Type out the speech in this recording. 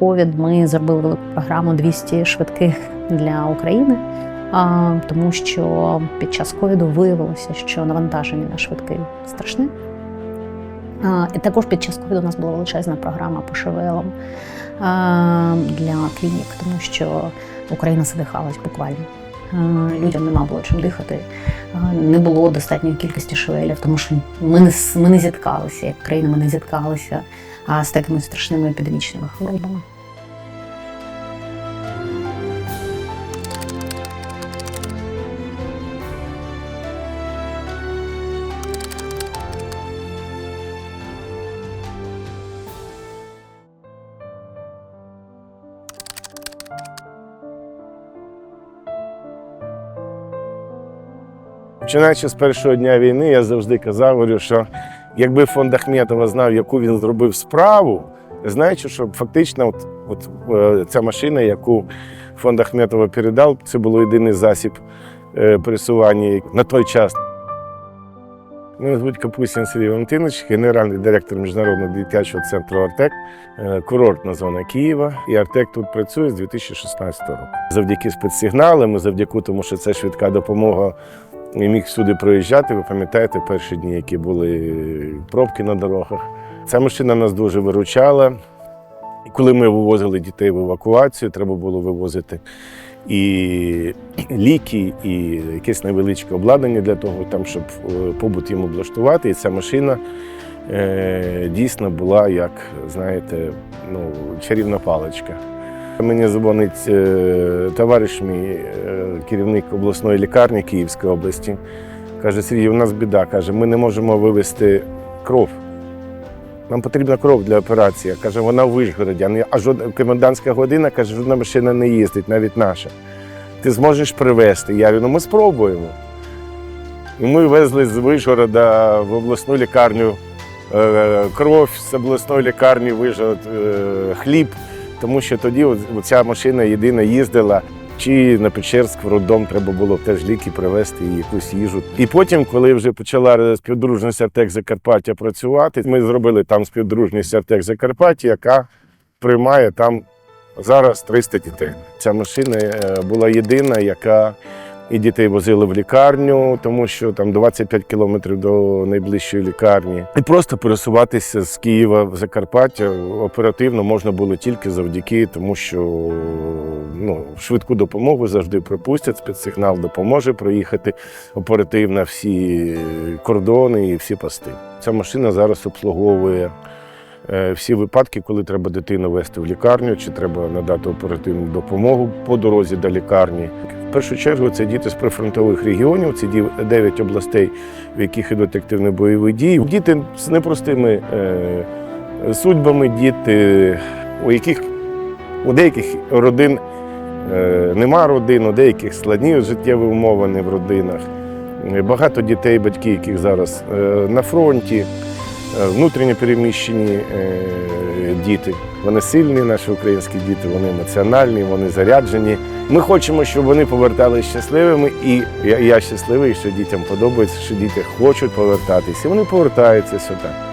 ковід ми зробили програму 200 швидких для України, тому що під час ковіду виявилося, що навантаження на швидкий страшне. І також під час ковіду у нас була величезна програма по ШВЛам для клінік, тому що Україна задихалась буквально. Людям нема було чим дихати, не було достатньої кількості швелів, тому що ми не, ми не зіткалися, як країна ми не зіткалися з такими страшними епідемічними хворобами. Починаючи з першого дня війни, я завжди казав, що якби фонд Ахметова знав, яку він зробив справу, знаючи, що фактично от, от, е, ця машина, яку фонд Ахметова передав, це був єдиний засіб е, пересування на той час. Мене звуть Капустін Сергій Валентинович, генеральний директор міжнародного дитячого центру Артек, е, курортна зона Києва. І Артек тут працює з 2016 року. Завдяки спецсигналам, завдяки тому, що це швидка допомога і міг сюди проїжджати. Ви пам'ятаєте перші дні, які були пробки на дорогах. Ця машина нас дуже виручала. Коли ми вивозили дітей в евакуацію, треба було вивозити і ліки, і якесь невеличке обладнання для того, там, щоб е, побут їм облаштувати. І ця машина е, дійсно була як, знаєте, ну, чарівна паличка. Мені дзвонить е, товариш мій, е, керівник обласної лікарні Київської області. Каже, Сергій, у нас біда. Каже, ми не можемо вивезти кров. Нам потрібна кров для операції. Каже, вона в Вишгороді, а не- комендантська година, каже, жодна машина не їздить, навіть наша. Ти зможеш привезти? Я говорю, ну ми спробуємо. І ми везли з Вишгорода в обласну лікарню е, кров, з обласної лікарні Вишгород, хліб, тому що тоді ця машина єдина їздила. Чи на Печерськ в роддом треба було теж ліки привезти і якусь їжу. І потім, коли вже почала співдружність Артек Закарпаття працювати, ми зробили там співдружність Артек Закарпаття, яка приймає там зараз 300 дітей. Ця машина е, була єдина, яка і дітей возили в лікарню, тому що там 25 кілометрів до найближчої лікарні. І просто пересуватися з Києва в Закарпаття оперативно можна було тільки завдяки тому, що ну, швидку допомогу завжди пропустять, спецсигнал допоможе проїхати оперативно всі кордони і всі пости. Ця машина зараз обслуговує е, всі випадки, коли треба дитину вести в лікарню, чи треба надати оперативну допомогу по дорозі до лікарні. В першу чергу це діти з прифронтових регіонів, це 9 областей, в яких ідуть активні бойові дії. Діти з непростими е, судьбами, діти, у яких у деяких родин е, нема родин, у деяких складні життєві умови в родинах. Багато дітей, батьки, яких зараз е, на фронті, внутрішньо переміщені е, діти. Вони сильні, наші українські діти, вони емоціональні, вони заряджені. Ми хочемо, щоб вони поверталися щасливими, і я щасливий, що дітям подобається, що діти хочуть повертатися. І вони повертаються сюди.